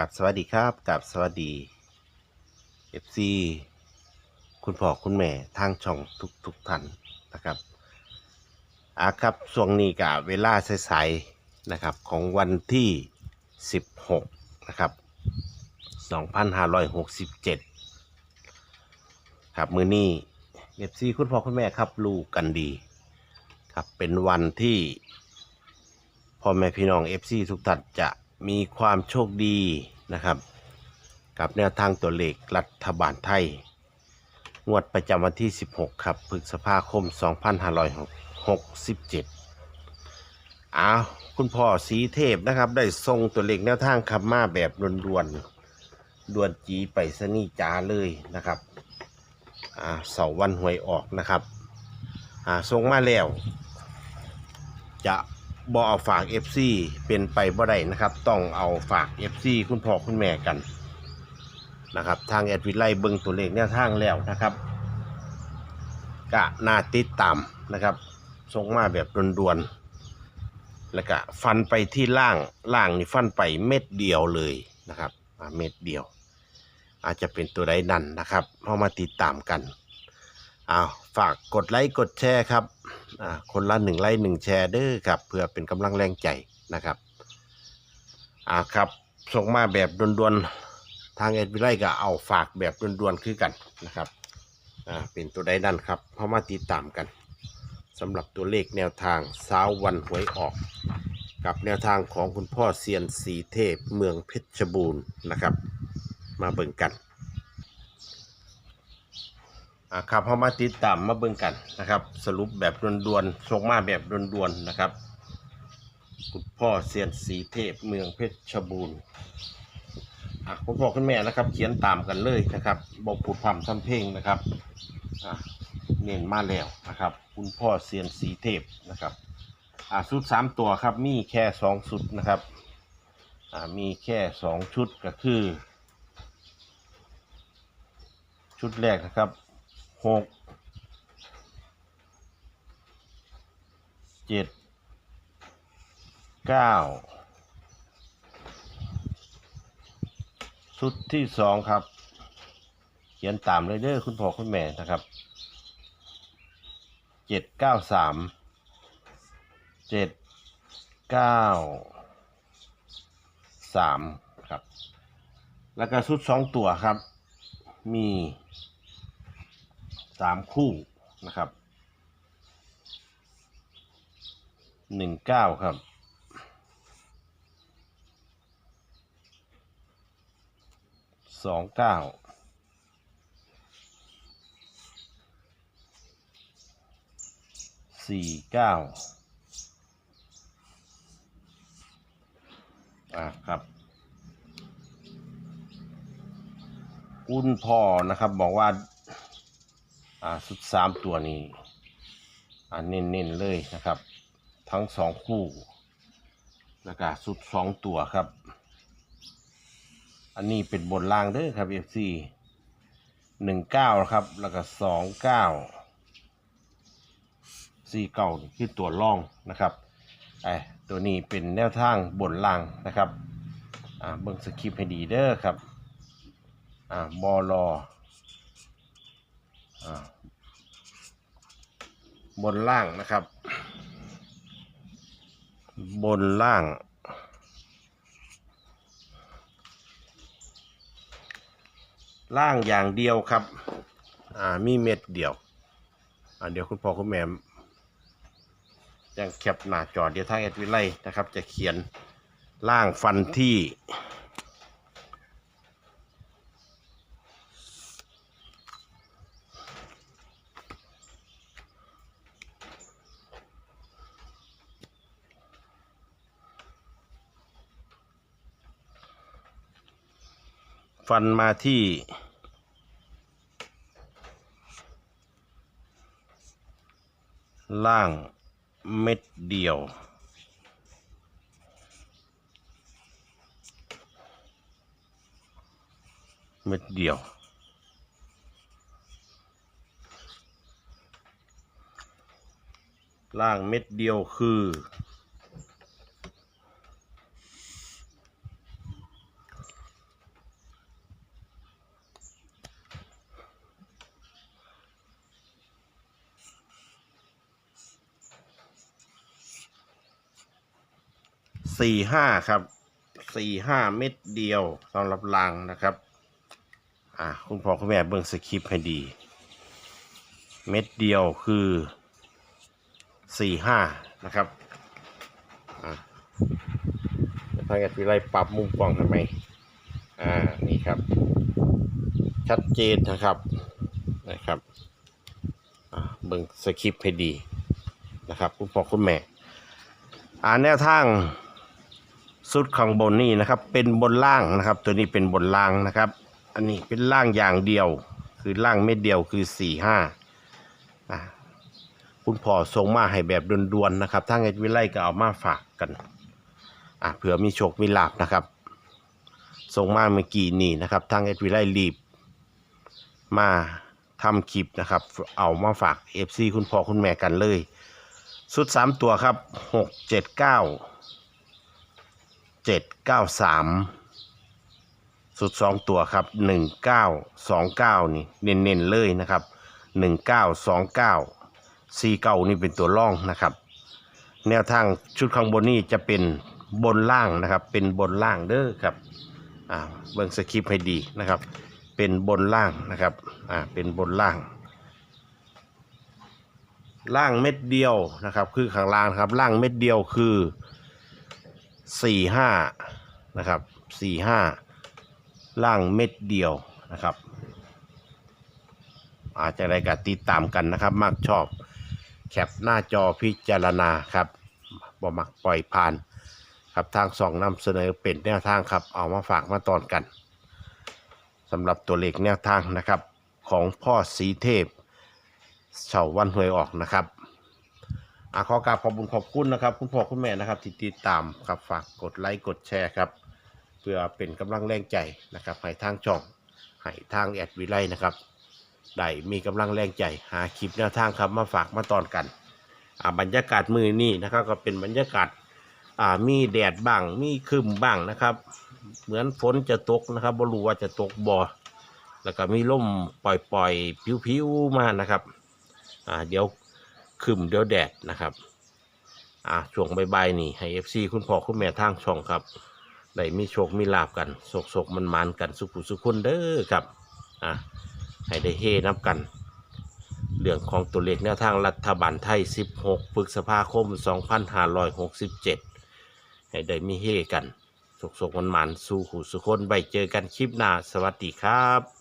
กับสวัสดีครับกับสวัสดี FC คุณพ่อคุณแม่ทางช่องทุกทุกท่านนะครับอะครับช่วงนี้กับเวลาสายๆนะครับของวันที่ 16 นะครับ 2567 ครับมือนี้ FC คุณพ่อคุณแม่ครับลูกกันดีครับเป็นวันที่พ่อแม่พี่น้อง FC ทุกท่านจะ มีความโชคดีนะครับ กับแนวทางตัวเลขรัฐบาลไทย งวดประจำวันที่ 16 ครับพฤษภาคม 2567อ้าวคุณพ่อสีเทพนะครับ ได้ทรงตัวเลขแนวทางขับมาแบบด่วนๆด่วนจีไปสนีย์จ้าเลยนะครับอ่าเสาวันหวยออกนะครับอ่าทรงมาแล้ว จะ บอเอาฝาก FC เป็นไปบ่ได้นะครับ ต้องเอาฝาก FC คุณพ่อคุณแม่กันนะครับ ทางแอดวิไลเบิงตัวเลขแนวทางแล้วนะครับกะนาติดตามนะครับส่งมาแบบด่วนๆแล้วก็ฟันไปที่ล่างล่างนี่ฟันไปเม็ดเดียวเลยนะครับเม็ดเดียว อาจจะเป็นตัวใดนั่นนะครับเข้ามาติดตามกัน อ้าวฝากกดไลค์กดแชร์ครับอ่าคนละหนึ่งไลค์หนึ่งแชร์เด้อครับ เพื่อเป็นกำลังแรงใจนะครับอ่าครับส่งมาแบบด่วนๆทางเอ็ดวิไลก็เอาฝากแบบด่วนๆคือกันนะครับอ่าเป็นตัวใดนั่นครับเข้ามาติดตามกันสำหรับตัวเลขแนวทางเช้าวันหวยออก กับแนวทางของคุณพ่อเซียนสีเทพเมืองเพชรบูรณ์นะครับ มาเบิ่งกัน อะครับเขามาติดตามมาเบิ่งกันนะครับ สรุปแบบด่วนๆส่งมาแบบด่วนๆนะครับ คุณพ่อเซียนสีเทพเมืองเพชรบูรณ์อะคุณพ่อคุณแม่นะครับ เขียนตามกันเลยนะครับบอกผูดความทำเพลงนะครับอะเน้นมาแล้วนะครับ คุณพ่อเซียนสีเทพนะครับอะชุดสามตัวครับมีแค่สองชุดนะครับอ่ามีแค่สองชุดก็คือ ชุดแรกนะครับ หกเจ็ดเก้าชุดที่สองครับ เขียนตามเลยเด้อคุณพ่อคุณแม่นะครับเจ็ดเก้าสามเจ็ดเก้าสามครับ แล้วก็ชุดสองตัวครับ มี สามคู่นะครับหนึ่งเก้าครับสองเก้าสี่เก้าอะครับ คุณพ่อนะครับบอกว่า อ่าสุดสามตัวนี้อ่าเน้นๆเลยนะครับ ทั้งสองคู่ แล้วก็สุดสองตัวครับ อันนี้เป็นบนล่างเด้อครับ FC หนึ่งเก้าครับ แล้วก็สองเก้าสี่เก้าคือตัวล่องนะครับไอ้ตัวนี้เป็นแนวทางบนล่างนะครับอ่าเบิ่งสคริปต์ให้ดีเด้อครับอ่าบอลออ่า บนล่างนะครับ บนล่าง ล่างอย่างเดียวครับ อ่ามีเม็ดเดียว อ่าเดี๋ยวคุณพ่อคุณแม่ยังแคปหน้าจอเดี๋ยวทางแอดวิไลนะครับ จะเขียนล่างฟันที่ ฟันมาที่ ล่างเม็ดเดียว เม็ดเดียวล่างเม็ดเดียวคือ สี่ห้าครับสี่ห้าเม็ดเดียวสำหรับลางนะครับ อ่าคุณพ่อคุณแม่เบิ่งสคริปต์ให้ดี เม็ดเดียวคือสี่ห้านะครับอ่าจะพากันวิไลปรับมุมกล้องทำไมอ่านี่ครับ ชัดเจนนะครับนะครับอ่าเบิ่งสคริปต์ให้ดีนะครับ คุณพ่อคุณแม่ อ่าแนวทาง สุดข้างบนนี่นะครับ เป็นบนล่างนะครับ ตัวนี้เป็นบนล่างนะครับ อันนี้เป็นล่างอย่างเดียว คือล่างเม็ดเดียวคือสี่ห้าคุณพ่อส่งมาให้แบบด่วนๆนะครับทางเอ็ดวิไลก็เอามาฝากกันอ่าเผื่อมีโชคมีลาบนะครับส่งมาเมื่อกี้นี่นะครับทางเอ็ดวิไลรีบมาทำคลิปนะครับ เอามาฝากเอฟซีคุณพ่อคุณแม่กันเลย สุดสามตัวครับหกเจ็ด เจ็ดเก้าสามสุดสองตัวครับหนึ่งเก้าสองเก้านี่เน้นๆเลยนะครับหนึ่งเก้าสองเก้าสี่เก้านี่เป็นตัวร่องนะครับ แนวทางชุดข้างบนนี่จะเป็นบนล่างนะครับ เป็นบนล่างเด้อครับอ่าเบิ่งสคริปต์ให้ดีนะครับ เป็นบนล่างนะครับอ่าเป็นบนล่าง ล่างเม็ดเดียวนะครับ คือข้างล่างครับล่างเม็ดเดียวคือ สี่ห้านะครับสี่ห้าล่างเม็ดเดียวนะครับ อาจจะอะไรก็ติดตามกันนะครับ มากชอบแคปหน้าจอพิจารณาครับบ่มักปล่อยผ่าน ครับทางสองนำเสนอเป็นแนวทางครับ เอามาฝากมาตอนกันสำหรับตัวเลขแนวทางนะครับ ของพ่อสีเทพเฉาวันหวยออกนะครับ อาขอกราบขอบคุณขอบคุณนะครับ คุณพ่อคุณแม่นะครับที่ติดตามครับฝากกดไลค์กดแชร์ครับ เพื่อเป็นกำลังแรงใจนะครับให้ทางช่องให้ทางแอดวิไลนะครับได้มีกำลังแรงใจหาคลิปแนวทางครับมาฝากมาตอนกันอ่าบรรยากาศมือนี่นะครับ ก็เป็นบรรยากาศอ่ามีแดดบ้างมีครึมบ้างนะครับ เหมือนฝนจะตกนะครับบ่รู้ว่าจะตกบ่แล้วก็มีลมปล่อยๆผิวๆมานะครับอ่าเดี๋ยว คืมเดี๋ยวแดดนะครับ อ่าช่วงบ่ายๆนี่ให้เอฟซีคุณพ่อคุณแม่ทางช่องครับได้มีโชคมีลาบกันโศกโศกมันมันกันสุขุสุขคนเด้อครับอ่าให้ได้เฮนับกัน เรื่องของตัวเลขแนวทางรัฐบาลไทย 16พฤษภาคม 2567 ให้ได้มีเฮกันโศกโศกมันมันสู่หูสุขคนไปเจอกันคลิปหน้า สวัสดีครับ